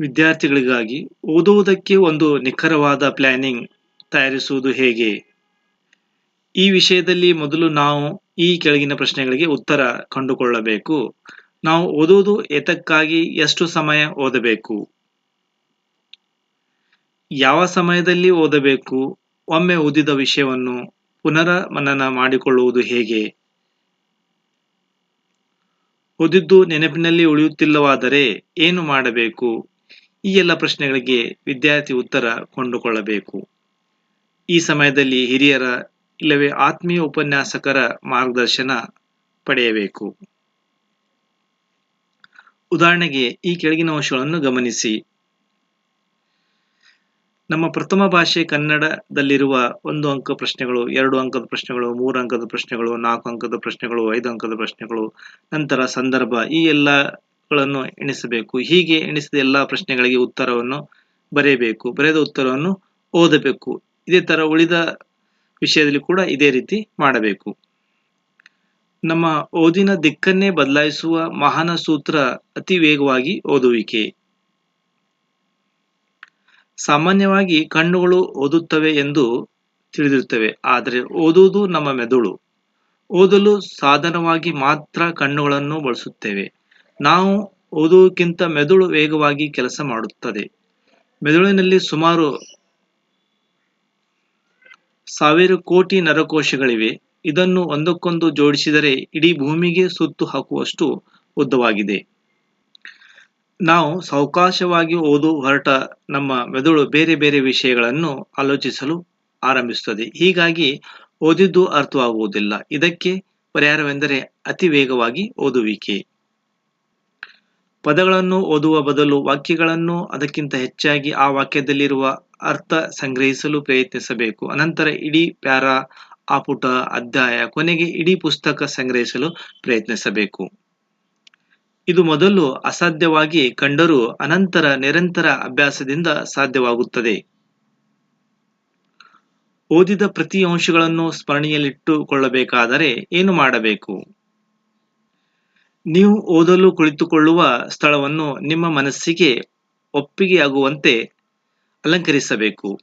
ವಿದ್ಯಾರ್ಥಿಗಳಿಗಾಗಿ ಓದುವುದಕ್ಕೆ ಒಂದು ನಿಖರವಾದ ಪ್ಲಾನಿಂಗ್ ತಯಾರಿಸುವುದು ಹೇಗೆ? ಈ ವಿಷಯದಲ್ಲಿ ಮೊದಲು ನಾವು ಈ ಕೆಳಗಿನ ಪ್ರಶ್ನೆಗಳಿಗೆ ಉತ್ತರ ಕಂಡುಕೊಳ್ಳಬೇಕು. ನಾವು ಓದುವುದು ಏತಕ್ಕಾಗಿ ಎಷ್ಟು ಸಮಯ ಓದಬೇಕು? ಯಾವ ಸಮಯದಲ್ಲಿ ಓದಬೇಕು? ಒಮ್ಮೆ ಓದಿದ ವಿಷಯವನ್ನು ಪುನರ ಮನನ ಮಾಡಿಕೊಳ್ಳುವುದು ಹೇಗೆ? ಓದಿದ್ದು ನೆನಪಿನಲ್ಲಿ ಉಳಿಯುತ್ತಿಲ್ಲವಾದರೆ ಏನು ಮಾಡಬೇಕು? ಈ ಎಲ್ಲ ಪ್ರಶ್ನೆಗಳಿಗೆ ವಿದ್ಯಾರ್ಥಿ ಉತ್ತರ ಕೊಂಡುಕೊಳ್ಳಬೇಕು. ಈ ಸಮಯದಲ್ಲಿ ಹಿರಿಯರ ಇಲ್ಲವೇ ಆತ್ಮೀಯ ಉಪನ್ಯಾಸಕರ ಮಾರ್ಗದರ್ಶನ ಪಡೆಯಬೇಕು. ಉದಾಹರಣೆಗೆ ಈ ಕೆಳಗಿನ ಅಂಶಗಳನ್ನು ಗಮನಿಸಿ. ನಮ್ಮ ಪ್ರಥಮ ಭಾಷೆ ಕನ್ನಡದಲ್ಲಿರುವ ಒಂದು ಅಂಕ ಪ್ರಶ್ನೆಗಳು, ಎರಡು ಅಂಕದ ಪ್ರಶ್ನೆಗಳು, ಮೂರು ಅಂಕದ ಪ್ರಶ್ನೆಗಳು, ನಾಲ್ಕು ಅಂಕದ ಪ್ರಶ್ನೆಗಳು, ಐದು ಅಂಕದ ಪ್ರಶ್ನೆಗಳು, ನಂತರ ಸಂದರ್ಭ ಈ ಎಲ್ಲಗಳನ್ನು ಎಣಿಸಬೇಕು. ಹೀಗೆ ಎಣಿಸಿದ ಎಲ್ಲಾ ಪ್ರಶ್ನೆಗಳಿಗೆ ಉತ್ತರವನ್ನು ಬರೆಯಬೇಕು. ಬರೆದ ಉತ್ತರವನ್ನು ಓದಬೇಕು. ಇದೇ ತರ ಉಳಿದ ವಿಷಯದಲ್ಲಿ ಕೂಡ ಇದೇ ರೀತಿ ಮಾಡಬೇಕು. ನಮ್ಮ ಓದಿನ ದಿಕ್ಕನ್ನೇ ಬದಲಾಯಿಸುವ ಮಹಾನ ಸೂತ್ರ ಅತಿ ವೇಗವಾಗಿ ಓದುವಿಕೆ. ಸಾಮಾನ್ಯವಾಗಿ ಕಣ್ಣುಗಳು ಓದುತ್ತವೆ ಎಂದು ತಿಳಿದಿರುತ್ತವೆ, ಆದರೆ ಓದುವುದು ನಮ್ಮ ಮೆದುಳು. ಓದಲು ಸಾಧನವಾಗಿ ಮಾತ್ರ ಕಣ್ಣುಗಳನ್ನು ಬಳಸುತ್ತೇವೆ. ನಾವು ಓದುವುದಕ್ಕಿಂತ ಮೆದುಳು ವೇಗವಾಗಿ ಕೆಲಸ ಮಾಡುತ್ತದೆ. ಮೆದುಳಿನಲ್ಲಿ ಸುಮಾರು ಸಾವಿರ ಕೋಟಿ ನರಕೋಶಗಳಿವೆ. ಇದನ್ನು ಒಂದಕ್ಕೊಂದು ಜೋಡಿಸಿದರೆ ಇಡೀ ಭೂಮಿಗೆ ಸುತ್ತು ಹಾಕುವಷ್ಟು ಉದ್ದವಾಗಿದೆ. ನಾವು ಸಾವಕಾಶವಾಗಿ ಓದು ಹೊರಟ ನಮ್ಮ ಮೆದುಳು ಬೇರೆ ಬೇರೆ ವಿಷಯಗಳನ್ನು ಆಲೋಚಿಸಲು ಆರಂಭಿಸುತ್ತದೆ. ಹೀಗಾಗಿ ಓದಿದ್ದು ಅರ್ಥವಾಗುವುದಿಲ್ಲ. ಇದಕ್ಕೆ ಪರಿಹಾರವೆಂದರೆ ಅತಿ ವೇಗವಾಗಿ ಓದುವಿಕೆ. ಪದಗಳನ್ನು ಓದುವ ಬದಲು ವಾಕ್ಯಗಳನ್ನು ಅದಕ್ಕಿಂತ ಹೆಚ್ಚಾಗಿ ಆ ವಾಕ್ಯದಲ್ಲಿರುವ ಅರ್ಥ ಸಂಗ್ರಹಿಸಲು ಪ್ರಯತ್ನಿಸಬೇಕು. ಅನಂತರ ಇಡೀ ಪ್ಯಾರಾ, ಆ ಪುಟ, ಅಧ್ಯಾಯ ಕೊನೆಗೆ ಇಡೀ ಪುಸ್ತಕ ಸಂಗ್ರಹಿಸಲು ಪ್ರಯತ್ನಿಸಬೇಕು. ಇದು ಮೊದಲು ಅಸಾಧ್ಯವಾಗಿ ಕಂಡರೂ ಅನಂತರ ನಿರಂತರ ಅಭ್ಯಾಸದಿಂದ ಸಾಧ್ಯವಾಗುತ್ತದೆ. ಓದಿದ ಪ್ರತಿ ಅಂಶಗಳನ್ನು ಸ್ಮರಣೆಯಲ್ಲಿಟ್ಟುಕೊಳ್ಳಬೇಕಾದರೆ ಏನು ಮಾಡಬೇಕು? ನೀವು ಓದಲು ಕುಳಿತುಕೊಳ್ಳುವ ಸ್ಥಳವನ್ನು ನಿಮ್ಮ ಮನಸ್ಸಿಗೆ ಒಪ್ಪಿಗೆಯಾಗುವಂತೆ ಅಲಂಕರಿಸಬೇಕು.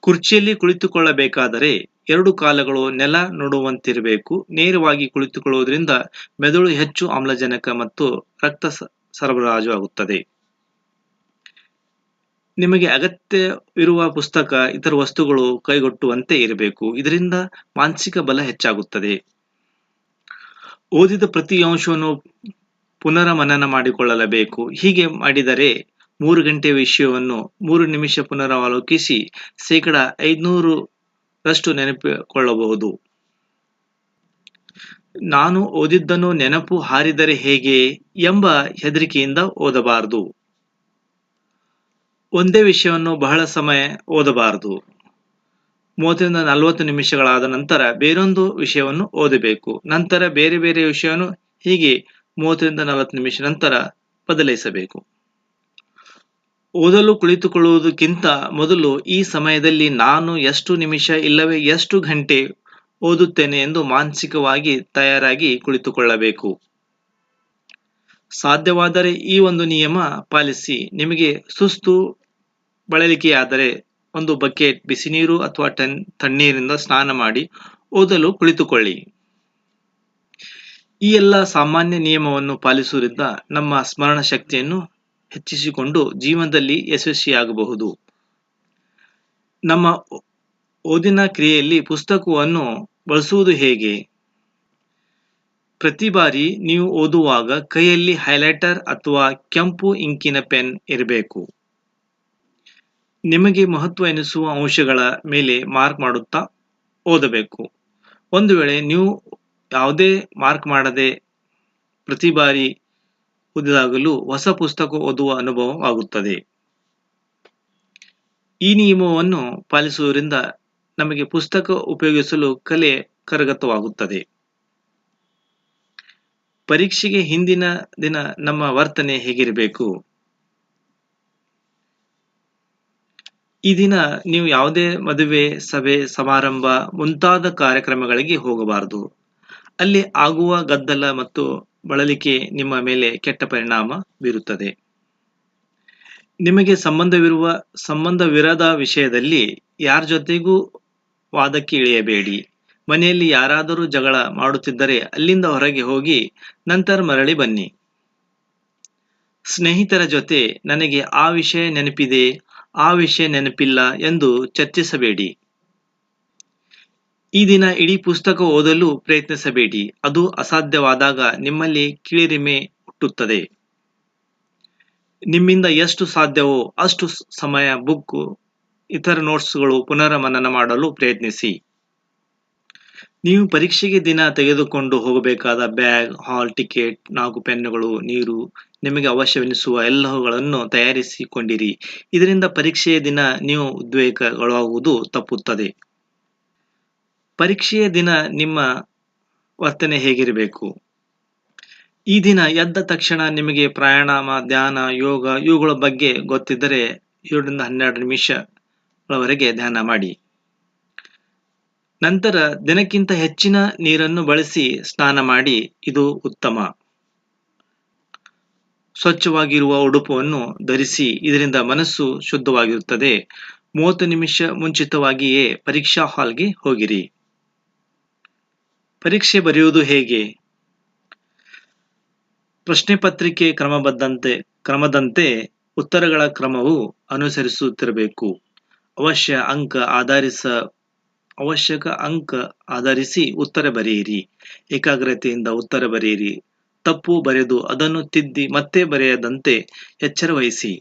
ಕುರ್ಚಿಯಲ್ಲಿ ಕುಳಿತುಕೊಳ್ಳಬೇಕಾದರೆ ಎರಡು ಕಾಲಗಳು ನೆಲ ನೋಡುವಂತಿರಬೇಕು. ನೇರವಾಗಿ ಕುಳಿತುಕೊಳ್ಳುವುದರಿಂದ ಮೆದುಳು ಹೆಚ್ಚು ಆಮ್ಲಜನಕ ಮತ್ತು ರಕ್ತ ಸರಬರಾಜು ಆಗುತ್ತದೆ. ನಿಮಗೆ ಅಗತ್ಯವಿರುವ ಪುಸ್ತಕ, ಇತರ ವಸ್ತುಗಳು ಕೈಗೊಟ್ಟುವಂತೆ ಇರಬೇಕು. ಇದರಿಂದ ಮಾನಸಿಕ ಬಲ ಹೆಚ್ಚಾಗುತ್ತದೆ. ಓದಿದ ಪ್ರತಿ ಅಂಶವನ್ನು ಪುನರ ಮನನ ಮಾಡಿಕೊಳ್ಳಲಬೇಕು ಹೀಗೆ ಮಾಡಿದರೆ ಮೂರು ಗಂಟೆ ವಿಷಯವನ್ನು ಮೂರು ನಿಮಿಷ ಪುನರಾವಲೋಕಿಸಿ ಶೇಕಡ ಐದುನೂರು ರಷ್ಟು ನೆನಪಿಕೊಳ್ಳಬಹುದು. ನಾನು ಓದಿದ್ದನ್ನು ನೆನಪು ಹಾರಿದರೆ ಹೇಗೆ ಎಂಬ ಹೆದರಿಕೆಯಿಂದ ಓದಬಾರದು. ಒಂದೇ ವಿಷಯವನ್ನು ಬಹಳ ಸಮಯ ಓದಬಾರದು. ಮೂವತ್ತರಿಂದ ನಲವತ್ತು ನಿಮಿಷಗಳಾದ ನಂತರ ಬೇರೊಂದು ವಿಷಯವನ್ನು ಓದಬೇಕು. ನಂತರ ಬೇರೆ ಬೇರೆ ವಿಷಯವನ್ನು ಹೀಗೆ ಮೂವತ್ತರಿಂದ ನಲವತ್ತು ನಿಮಿಷ ನಂತರ ಬದಲಾಯಿಸಬೇಕು. ಓದಲು ಕುಳಿತುಕೊಳ್ಳುವುದಕ್ಕಿಂತ ಮೊದಲು ಈ ಸಮಯದಲ್ಲಿ ನಾನು ಎಷ್ಟು ನಿಮಿಷ ಇಲ್ಲವೇ ಎಷ್ಟು ಗಂಟೆ ಓದುತ್ತೇನೆ ಎಂದು ಮಾನಸಿಕವಾಗಿ ತಯಾರಾಗಿ ಕುಳಿತುಕೊಳ್ಳಬೇಕು. ಸಾಧ್ಯವಾದರೆ ಈ ಒಂದು ನಿಯಮ ಪಾಲಿಸಿ. ನಿಮಗೆ ಸುಸ್ತು ಬಳಲಿಕೆಯಾದರೆ ಒಂದು ಬಕೆಟ್ ಬಿಸಿ ನೀರು ಅಥವಾ ಟನ್, ತಣ್ಣೀರಿಂದ ಸ್ನಾನ ಮಾಡಿ ಓದಲು ಕುಳಿತುಕೊಳ್ಳಿ. ಈ ಎಲ್ಲ ಸಾಮಾನ್ಯ ನಿಯಮವನ್ನು ಪಾಲಿಸುವುದರಿಂದ ನಮ್ಮ ಸ್ಮರಣ ಶಕ್ತಿಯನ್ನು ಹೆಚ್ಚಿಸಿಕೊಂಡು ಜೀವನದಲ್ಲಿ ಯಶಸ್ವಿಯಾಗಬಹುದು. ನಮ್ಮ ಓದಿನ ಕ್ರಿಯೆಯಲ್ಲಿ ಪುಸ್ತಕವನ್ನು ಬಳಸುವುದು ಹೇಗೆ? ಪ್ರತಿ ಬಾರಿ ನೀವು ಓದುವಾಗ ಕೈಯಲ್ಲಿ ಹೈಲೈಟರ್ ಅಥವಾ ಕೆಂಪು ಇಂಕಿನ ಪೆನ್ ಇರಬೇಕು. ನಿಮಗೆ ಮಹತ್ವ ಎನಿಸುವ ಅಂಶಗಳ ಮೇಲೆ ಮಾರ್ಕ್ ಮಾಡುತ್ತಾ ಓದಬೇಕು. ಒಂದು ವೇಳೆ ನೀವು ಯಾವುದೇ ಮಾರ್ಕ್ ಮಾಡದೆ ಪ್ರತಿ ಬಾರಿ ಓದಿದಾಗಲೂ ಹೊಸ ಪುಸ್ತಕ ಓದುವ ಅನುಭವವಾಗುತ್ತದೆ ಈ ನಿಯಮವನ್ನು ಪಾಲಿಸುವುದರಿಂದ ನಮಗೆ ಪುಸ್ತಕ ಉಪಯೋಗಿಸಲು ಕಲೆ ಕರಗತವಾಗುತ್ತದೆ. ಪರೀಕ್ಷೆಗೆ ಹಿಂದಿನ ದಿನ ನಮ್ಮ ವರ್ತನೆ ಹೇಗಿರಬೇಕು? ಈ ದಿನ ನೀವು ಯಾವುದೇ ಮದುವೆ, ಸಭೆ, ಸಮಾರಂಭ ಮುಂತಾದ ಕಾರ್ಯಕ್ರಮಗಳಿಗೆ ಹೋಗಬಾರದು. ಅಲ್ಲಿ ಆಗುವ ಗದ್ದಲ ಮತ್ತು ಬಳಲಿಕೆ ನಿಮ್ಮ ಮೇಲೆ ಕೆಟ್ಟ ಪರಿಣಾಮ ಬೀರುತ್ತದೆ. ನಿಮಗೆ ಸಂಬಂಧವಿರುವ, ಸಂಬಂಧವಿರದ ವಿಷಯದಲ್ಲಿ ಯಾರ ಜೊತೆಗೂ ವಾದಕ್ಕೆ ಇಳಿಯಬೇಡಿ. ಮನೆಯಲ್ಲಿ ಯಾರಾದರೂ ಜಗಳ ಮಾಡುತ್ತಿದ್ದರೆ ಅಲ್ಲಿಂದ ಹೊರಗೆ ಹೋಗಿ ನಂತರ ಮರಳಿ ಬನ್ನಿ. ಸ್ನೇಹಿತರ ಜೊತೆ ನನಗೆ ಆ ವಿಷಯ ನೆನಪಿದೆ ಆ ವಿಷಯ ನೆನಪಿಲ್ಲ ಎಂದು ಚರ್ಚಿಸಬೇಡಿ. ಈ ದಿನ ಇಡೀ ಪುಸ್ತಕ ಓದಲು ಪ್ರಯತ್ನಿಸಬೇಡಿ. ಅದು ಅಸಾಧ್ಯವಾದಾಗ ನಿಮ್ಮಲ್ಲಿ ಕಿಳಿರಿಮೆ ಹುಟ್ಟುತ್ತದೆ. ನಿಮ್ಮಿಂದ ಎಷ್ಟು ಸಾಧ್ಯವೋ ಅಷ್ಟು ಸಮಯ ಬುಕ್ ಇತರ ನೋಟ್ಸ್ಗಳು ಪುನರಮನನ ಮಾಡಲು ಪ್ರಯತ್ನಿಸಿ. ನೀವು ಪರೀಕ್ಷೆಗೆ ದಿನ ತೆಗೆದುಕೊಂಡು ಹೋಗಬೇಕಾದ ಬ್ಯಾಗ್, ಹಾಲ್, ಟಿಕೆಟ್, ನಾಲ್ಕು ಪೆನ್ನುಗಳು, ನೀರು, ನಿಮಗೆ ಅವಶ್ಯವೆನಿಸುವ ಎಲ್ಲವುಗಳನ್ನು ತಯಾರಿಸಿಕೊಂಡಿರಿ. ಇದರಿಂದ ಪರೀಕ್ಷೆಯ ದಿನ ನೀವು ಉದ್ವೇಗಗಳಾಗುವುದು ತಪ್ಪುತ್ತದೆ. ಪರೀಕ್ಷೆಯ ದಿನ ನಿಮ್ಮ ವರ್ತನೆ ಹೇಗಿರಬೇಕು? ಈ ದಿನ ಎದ್ದ ತಕ್ಷಣ ನಿಮಗೆ ಪ್ರಾಣಾಯಾಮ, ಧ್ಯಾನ, ಯೋಗ ಇವುಗಳ ಬಗ್ಗೆ ಗೊತ್ತಿದ್ದರೆ ಏಳರಿಂದ ಹನ್ನೆರಡು ನಿಮಿಷಗಳವರೆಗೆ ಧ್ಯಾನ ಮಾಡಿ. ನಂತರ ದಿನಕ್ಕಿಂತ ಹೆಚ್ಚಿನ ನೀರನ್ನು ಬಳಸಿ ಸ್ನಾನ ಮಾಡಿ, ಇದು ಉತ್ತಮ. ಸ್ವಚ್ಛವಾಗಿರುವ ಉಡುಪನ್ನು ಧರಿಸಿ ಇದರಿಂದ ಮನಸ್ಸು ಶುದ್ಧವಾಗಿರುತ್ತದೆ. ಮೂವತ್ತು ನಿಮಿಷ ಮುಂಚಿತವಾಗಿಯೇ ಪರೀಕ್ಷಾ ಹಾಲ್ಗೆ ಹೋಗಿರಿ. ಪರೀಕ್ಷೆ ಬರೆಯುವುದು ಹೇಗೆ? ಪ್ರಶ್ನೆ ಪತ್ರಿಕೆ ಕ್ರಮಬದ್ಧಂತೆ ಕ್ರಮದಂತೆ ಉತ್ತರಗಳ ಕ್ರಮವು ಅನುಸರಿಸುತ್ತಿರಬೇಕು. ಅವಶ್ಯ ಅಂಕ ಆಧರಿಸ ಅವಶ್ಯಕ ಅಂಕ ಆಧರಿಸಿ ಉತ್ತರ ಬರೆಯಿರಿ. ಏಕಾಗ್ರತೆಯಿಂದ ಉತ್ತರ ಬರೆಯಿರಿ. ತಪ್ಪು ಬರೆದು ಅದನ್ನು ತಿದ್ದಿ ಮತ್ತೆ ಬರೆಯದಂತೆ ಎಚ್ಚರ ವಹಿಸಿ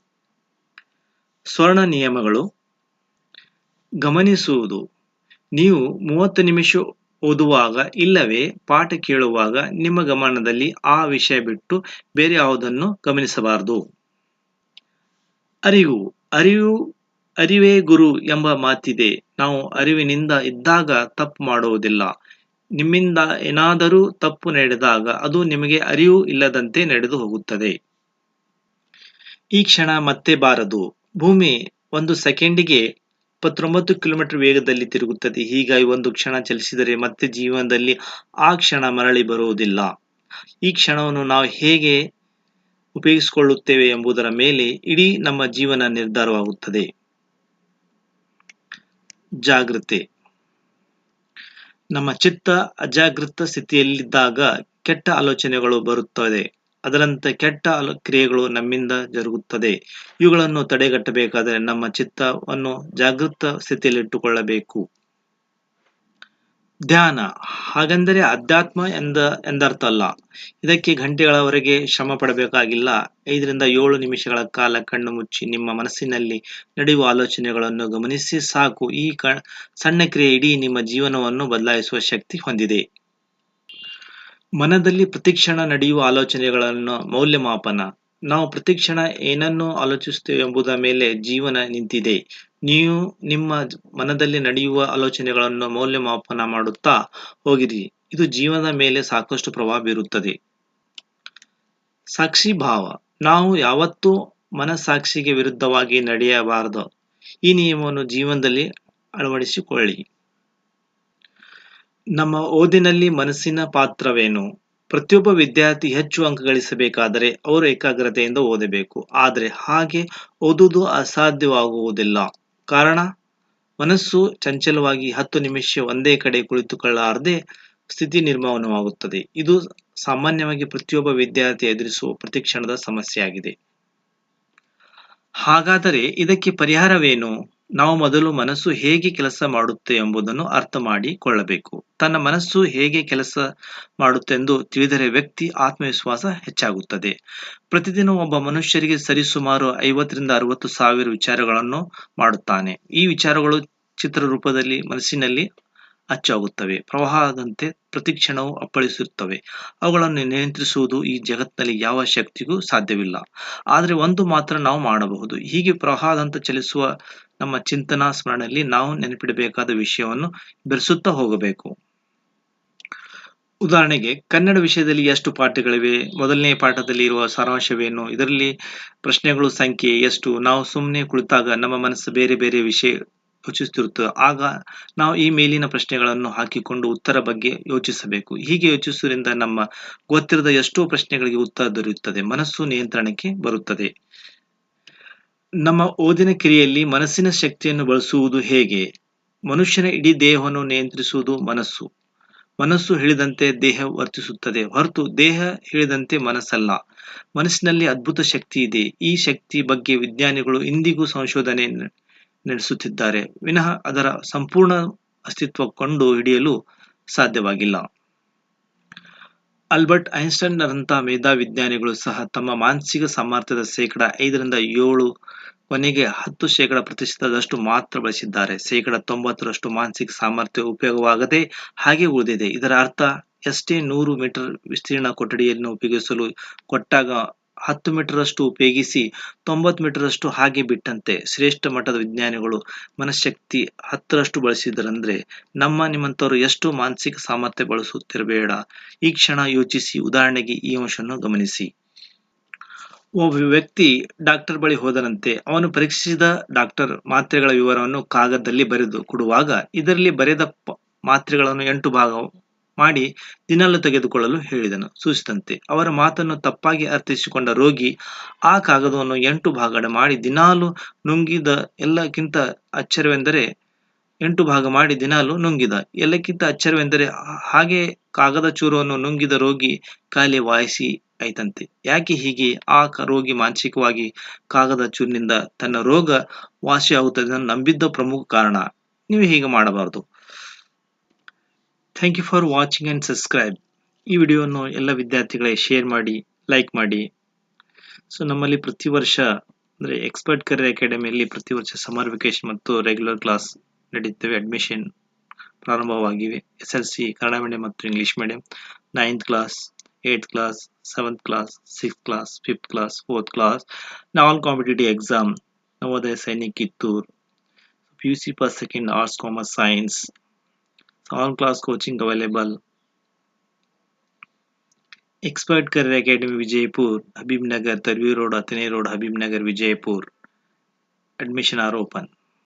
ಸ್ವರ್ಣ ನಿಯಮಗಳು. ಗಮನಿಸುವುದು. ನೀವು ಮೂವತ್ತು ನಿಮಿಷ ಓದುವಾಗ ಇಲ್ಲವೇ ಪಾಠ ಕೇಳುವಾಗ ನಿಮ್ಮ ಗಮನದಲ್ಲಿ ಆ ವಿಷಯ ಬಿಟ್ಟು ಬೇರೆ ಯಾವುದನ್ನು ಗಮನಿಸಬಾರದು. ಅರಿವು. ಅರಿವು ಅರಿವೇ ಗುರು ಎಂಬ ಮಾತಿದೆ. ನಾವು ಅರಿವಿನಿಂದ ಇದ್ದಾಗ ತಪ್ಪು ಮಾಡುವುದಿಲ್ಲ. ನಿಮ್ಮಿಂದ ಏನಾದರೂ ತಪ್ಪು ನಡೆದಾಗ ಅದು ನಿಮಗೆ ಅರಿವು ಇಲ್ಲದಂತೆ ನಡೆದು ಹೋಗುತ್ತದೆ. ಈ ಕ್ಷಣ ಮತ್ತೆ ಬಾರದು. ಭೂಮಿ ಒಂದು ಸೆಕೆಂಡಿಗೆ ಇಪ್ಪತ್ತೊಂಬತ್ತು ಕಿಲೋಮೀಟರ್ ವೇಗದಲ್ಲಿ ತಿರುಗುತ್ತದೆ. ಹೀಗಾಗಿ ಒಂದು ಕ್ಷಣ ಚಲಿಸಿದರೆ ಮತ್ತೆ ಜೀವನದಲ್ಲಿ ಆ ಕ್ಷಣ ಮರಳಿ ಬರುವುದಿಲ್ಲ. ಈ ಕ್ಷಣವನ್ನು ನಾವು ಹೇಗೆ ಉಪಯೋಗಿಸಿಕೊಳ್ಳುತ್ತೇವೆ ಎಂಬುದರ ಮೇಲೆ ಇಡೀ ನಮ್ಮ ಜೀವನ ನಿರ್ಧಾರವಾಗುತ್ತದೆ. ಜಾಗೃತೆ. ನಮ್ಮ ಚಿತ್ತ ಅಜಾಗೃತ ಸ್ಥಿತಿಯಲ್ಲಿದ್ದಾಗ ಕೆಟ್ಟ ಆಲೋಚನೆಗಳು ಬರುತ್ತದೆ. ಅದರಂತೆ ಕೆಟ್ಟ ಕ್ರಿಯೆಗಳು ನಮ್ಮಿಂದ ಜರುಗುತ್ತದೆ. ಇವುಗಳನ್ನು ತಡೆಗಟ್ಟಬೇಕಾದರೆ ನಮ್ಮ ಚಿತ್ತವನ್ನು ಜಾಗೃತ ಸ್ಥಿತಿಯಲ್ಲಿಟ್ಟುಕೊಳ್ಳಬೇಕು. ಧ್ಯಾನ. ಹಾಗೆಂದರೆ ಅಧ್ಯಾತ್ಮ ಎಂದ ಎಂದರ್ಥ ಅಲ್ಲ ಇದಕ್ಕೆ ಗಂಟೆಗಳವರೆಗೆ ಶ್ರಮ ಪಡಬೇಕಾಗಿಲ್ಲ. ಐದರಿಂದ ಏಳು ನಿಮಿಷಗಳ ಕಾಲ ಕಣ್ಣು ಮುಚ್ಚಿ ನಿಮ್ಮ ಮನಸ್ಸಿನಲ್ಲಿ ನಡೆಯುವ ಆಲೋಚನೆಗಳನ್ನು ಗಮನಿಸಿ ಸಾಕು. ಈ ಕ, ಸಣ್ಣ ಕ್ರಿಯೆ ಇಡೀ ನಿಮ್ಮ ಜೀವನವನ್ನು ಬದಲಾಯಿಸುವ ಶಕ್ತಿ ಹೊಂದಿದೆ. ಮನದಲ್ಲಿ ಪ್ರತಿಕ್ಷಣ ನಡೆಯುವ ಆಲೋಚನೆಗಳನ್ನು ಮೌಲ್ಯಮಾಪನ. ನಾವು ಪ್ರತಿಕ್ಷಣ ಏನನ್ನು ಆಲೋಚಿಸುತ್ತೇವೆ ಎಂಬುದರ ಮೇಲೆ ಜೀವನ ನಿಂತಿದೆ. ನೀವು ನಿಮ್ಮ ಮನದಲ್ಲಿ ನಡೆಯುವ ಆಲೋಚನೆಗಳನ್ನು ಮೌಲ್ಯಮಾಪನ ಮಾಡುತ್ತಾ ಹೋಗಿರಿ. ಇದು ಜೀವನದ ಮೇಲೆ ಸಾಕಷ್ಟು ಪ್ರಭಾವ ಬೀರುತ್ತದೆ. ಸಾಕ್ಷಿ ಭಾವ. ನಾವು ಯಾವತ್ತೂ ಮನಸ್ಸಾಕ್ಷಿಗೆ ವಿರುದ್ಧವಾಗಿ ನಡೆಯಬಾರದು. ಈ ನಿಯಮವನ್ನು ಜೀವನದಲ್ಲಿ ಅಳವಡಿಸಿಕೊಳ್ಳಿ. ನಮ್ಮ ಓದಿನಲ್ಲಿ ಮನಸ್ಸಿನ ಪಾತ್ರವೇನು? ಪ್ರತಿಯೊಬ್ಬ ವಿದ್ಯಾರ್ಥಿ ಹೆಚ್ಚು ಅಂಕ ಗಳಿಸಬೇಕಾದರೆ ಅವರು ಏಕಾಗ್ರತೆಯಿಂದ ಓದಬೇಕು. ಆದರೆ ಹಾಗೆ ಓದುವುದು ಅಸಾಧ್ಯವಾಗುವುದಿಲ್ಲ. ಕಾರಣ? ಮನಸ್ಸು ಚಂಚಲವಾಗಿ ಹತ್ತು ನಿಮಿಷ ಒಂದೇ ಕಡೆ ಕುಳಿತುಕೊಳ್ಳಾರದೆ ಸ್ಥಿತಿ ನಿರ್ಮಾಣವಾಗುತ್ತದೆ. ಇದು ಸಾಮಾನ್ಯವಾಗಿ ಪ್ರತಿಯೊಬ್ಬ ವಿದ್ಯಾರ್ಥಿ ಎದುರಿಸುವ ಪ್ರತಿಕ್ಷಣದ ಸಮಸ್ಯೆಯಾಗಿದೆ. ಹಾಗಾದರೆ ಇದಕ್ಕೆ ಪರಿಹಾರವೇನು? ನಾವು ಮೊದಲು ಮನಸ್ಸು ಹೇಗೆ ಕೆಲಸ ಮಾಡುತ್ತೆ ಎಂಬುದನ್ನು ಅರ್ಥ ಮಾಡಿಕೊಳ್ಳಬೇಕು. ತನ್ನ ಮನಸ್ಸು ಹೇಗೆ ಕೆಲಸ ಮಾಡುತ್ತೆಂದು ತಿಳಿದರೆ ವ್ಯಕ್ತಿ ಆತ್ಮವಿಶ್ವಾಸ ಹೆಚ್ಚಾಗುತ್ತದೆ. ಪ್ರತಿದಿನ ಒಬ್ಬ ಮನುಷ್ಯರಿಗೆ ಸರಿಸುಮಾರು ಐವತ್ತರಿಂದ ಅರವತ್ತು ಸಾವಿರ ವಿಚಾರಗಳನ್ನು ಮಾಡುತ್ತಾನೆ. ಈ ವಿಚಾರಗಳು ಚಿತ್ರರೂಪದಲ್ಲಿ ಮನಸ್ಸಿನಲ್ಲಿ ಅಚ್ಚಾಗುತ್ತವೆ ಪ್ರವಾಹದಂತೆ ಪ್ರತಿಕ್ಷಣವು ಅಪ್ಪಳಿಸುತ್ತವೆ ಅವುಗಳನ್ನು ನಿಯಂತ್ರಿಸುವುದು ಈ ಜಗತ್ತಿನಲ್ಲಿ ಯಾವ ಶಕ್ತಿಗೂ ಸಾಧ್ಯವಿಲ್ಲ. ಆದರೆ ಒಂದು ಮಾತ್ರ ನಾವು ಮಾಡಬಹುದು. ಹೀಗೆ ಪ್ರವಾಹದಂತೆ ಚಲಿಸುವ ನಮ್ಮ ಚಿಂತನಾ ಸ್ಮರಣೆಯಲ್ಲಿ ನಾವು ನೆನಪಿಡಬೇಕಾದ ವಿಷಯವನ್ನು ಬೆರೆಸುತ್ತಾ ಹೋಗಬೇಕು. ಉದಾಹರಣೆಗೆ, ಕನ್ನಡ ವಿಷಯದಲ್ಲಿ ಎಷ್ಟು ಪಾಠಗಳಿವೆ? ಮೊದಲನೇ ಪಾಠದಲ್ಲಿ ಇರುವ ಸಾರಾಂಶವೇನು? ಇದರಲ್ಲಿ ಪ್ರಶ್ನೆಗಳು ಸಂಖ್ಯೆ ಎಷ್ಟು? ನಾವು ಸುಮ್ಮನೆ ಕುಳಿತಾಗ ನಮ್ಮ ಮನಸ್ಸು ಬೇರೆ ಬೇರೆ ವಿಷಯ ಯೋಚಿಸುತ್ತಿರುತ್ತದೆ ಆಗ ನಾವು ಈ ಮೇಲಿನ ಪ್ರಶ್ನೆಗಳನ್ನು ಹಾಕಿಕೊಂಡು ಉತ್ತರ ಬಗ್ಗೆ ಯೋಚಿಸಬೇಕು. ಹೀಗೆ ಯೋಚಿಸುವುದರಿಂದ ನಮ್ಮ ಗೊತ್ತಿರದ ಎಷ್ಟೋ ಪ್ರಶ್ನೆಗಳಿಗೆ ಉತ್ತರ ದೊರೆಯುತ್ತದೆ. ಮನಸ್ಸು ನಿಯಂತ್ರಣಕ್ಕೆ ಬರುತ್ತದೆ. ನಮ್ಮ ಓದಿನ ಕ್ರಿಯೆಯಲ್ಲಿ ಮನಸ್ಸಿನ ಶಕ್ತಿಯನ್ನು ಬಳಸುವುದು ಹೇಗೆ? ಮನುಷ್ಯನ ಇಡೀ ದೇಹವನ್ನು ನಿಯಂತ್ರಿಸುವುದು ಮನಸ್ಸು. ಮನಸ್ಸು ಹೇಳಿದಂತೆ ದೇಹ ವರ್ತಿಸುತ್ತದೆ. ಹೊರತು ದೇಹ ಹೇಳಿದಂತೆ ಮನಸ್ಸಲ್ಲ. ಮನಸ್ಸಿನಲ್ಲಿ ಅದ್ಭುತ ಶಕ್ತಿ ಇದೆ. ಈ ಶಕ್ತಿ ಬಗ್ಗೆ ವಿಜ್ಞಾನಿಗಳು ಇಂದಿಗೂ ಸಂಶೋಧನೆ ನಡೆಸುತ್ತಿದ್ದಾರೆ. ವಿನಃ ಅದರ ಸಂಪೂರ್ಣ ಅಸ್ತಿತ್ವ ಕಂಡು ಹಿಡಿಯಲು ಸಾಧ್ಯವಾಗಿಲ್ಲ. ಆಲ್ಬರ್ಟ್ ಮೇಧಾ ವಿಜ್ಞಾನಿಗಳು ಸಹ ತಮ್ಮ ಮಾನಸಿಕ ಸಾಮರ್ಥ್ಯದ ಶೇಕಡ ಐದರಿಂದ ಏಳು ಕೊನೆಗೆ ಹತ್ತು ಶೇಕಡ ಪ್ರತಿಶತದಷ್ಟು ಮಾತ್ರ ಬಳಸಿದ್ದಾರೆ. ಶೇಕಡ ತೊಂಬತ್ತರಷ್ಟು ಮಾನಸಿಕ ಸಾಮರ್ಥ್ಯ ಉಪಯೋಗವಾಗದೆ ಹಾಗೆ ಉಳಿದಿದೆ. ಇದರ ಅರ್ಥ ಎಷ್ಟೇ ನೂರು ಮೀಟರ್ ವಿಸ್ತೀರ್ಣ ಕೊಠಡಿಯನ್ನು ಉಪಯೋಗಿಸಲು ಕೊಟ್ಟಾಗ ಹತ್ತು ಮೀಟರಷ್ಟು ಉಪಯೋಗಿಸಿ ತೊಂಬತ್ತು ಮೀಟರಷ್ಟು ಹಾಗೆ ಬಿಟ್ಟಂತೆ ಶ್ರೇಷ್ಠ ಮಟ್ಟದ ವಿಜ್ಞಾನಿಗಳು ಮನಃಶಕ್ತಿ ಹತ್ತರಷ್ಟು ಬಳಸಿದ್ರಂದ್ರೆ ನಮ್ಮ ನಿಮ್ಮಂಥವ್ರು ಎಷ್ಟು ಮಾನಸಿಕ ಸಾಮರ್ಥ್ಯ ಬಳಸುತ್ತಿರಬೇಡ. ಈ ಕ್ಷಣ ಯೋಚಿಸಿ ಉದಾಹರಣೆಗೆ ಈ ಅಂಶವನ್ನು ಗಮನಿಸಿ. ಒಬ್ಬ ವ್ಯಕ್ತಿ ಡಾಕ್ಟರ್ ಬಳಿ ಹೋದನಂತೆ ಅವನು ಪರೀಕ್ಷಿಸಿದ ಡಾಕ್ಟರ್ ಮಾತ್ರೆಗಳ ವಿವರವನ್ನು ಕಾಗದದಲ್ಲಿ ಬರೆದು ಕೊಡುವಾಗ ಇದರಲ್ಲಿ ಬರೆದ ಮಾತ್ರೆಗಳನ್ನು ಎಂಟು ಭಾಗ ಮಾಡಿ ದಿನಲು ತೆಗೆದುಕೊಳ್ಳಲು ಹೇಳಿದನು. ಸೂಚಿಸಿದಂತೆ ಅವರ ಮಾತನ್ನು ತಪ್ಪಾಗಿ ಅರ್ಥೈಸಿಕೊಂಡ ರೋಗಿ ಆ ಕಾಗದವನ್ನು ಎಂಟು ಭಾಗ ಮಾಡಿ ದಿನಾಲು ನುಂಗಿದ ಎಲ್ಲಕ್ಕಿಂತ ಅಚ್ಚರವೆಂದರೆ ಎಂಟು ಭಾಗ ಮಾಡಿ ದಿನಾಲು ನುಂಗಿದ. ಎಲ್ಲಕ್ಕಿಂತ ಅಚ್ಚರವೆಂದರೆ ಹಾಗೆ ಕಾಗದ ಚೂರವನ್ನು ನುಂಗಿದ ರೋಗಿ ಕಾಯಿಲೆ ವಾಯಿಸಿ ಆಯ್ತಂತೆ. ಯಾಕೆ ಹೀಗೆ? ಆ ರೋಗಿ ಮಾನಸಿಕವಾಗಿ ಕಾಗದ ಚೂರಿನಿಂದ ತನ್ನ ರೋಗ ವಾಸಿಯಾಗುತ್ತದೆ ನಂಬಿದ್ದ ಪ್ರಮುಖ ಕಾರಣ. ನೀವು ಹೀಗೆ ಮಾಡಬಾರದು. Thank you for watching and subscribe ಈ ವಿಡಿಯೋವನ್ನು ಎಲ್ಲ ವಿದ್ಯಾರ್ಥಿಗಳೇ ಶೇರ್ ಮಾಡಿ ಲೈಕ್ ಮಾಡಿ. ಸೊ ನಮ್ಮಲ್ಲಿ ಪ್ರತಿ ವರ್ಷ, ಅಂದರೆ ಎಕ್ಸ್ಪರ್ಟ್ ಕರಿಯರ್ ಅಕಾಡೆಮಿಯಲ್ಲಿ ಪ್ರತಿ ವರ್ಷ ಸಮರ್ ವೆಕೇಶನ್ ಮತ್ತು ರೆಗ್ಯುಲರ್ ಕ್ಲಾಸ್ ನಡೆಯುತ್ತವೆ admission ಪ್ರಾರಂಭವಾಗಿವೆ. S L C Kannada medium ಮತ್ತು English medium ninth class eighth class seventh class sixth class fifth class fourth class all competitive exam Navodaya Sainik Kittur P U C first second arts commerce science all class coaching available expert career academy Vijayapur Habib Nagar तरवी road अतने road Habibnagar Vijayapur admission are open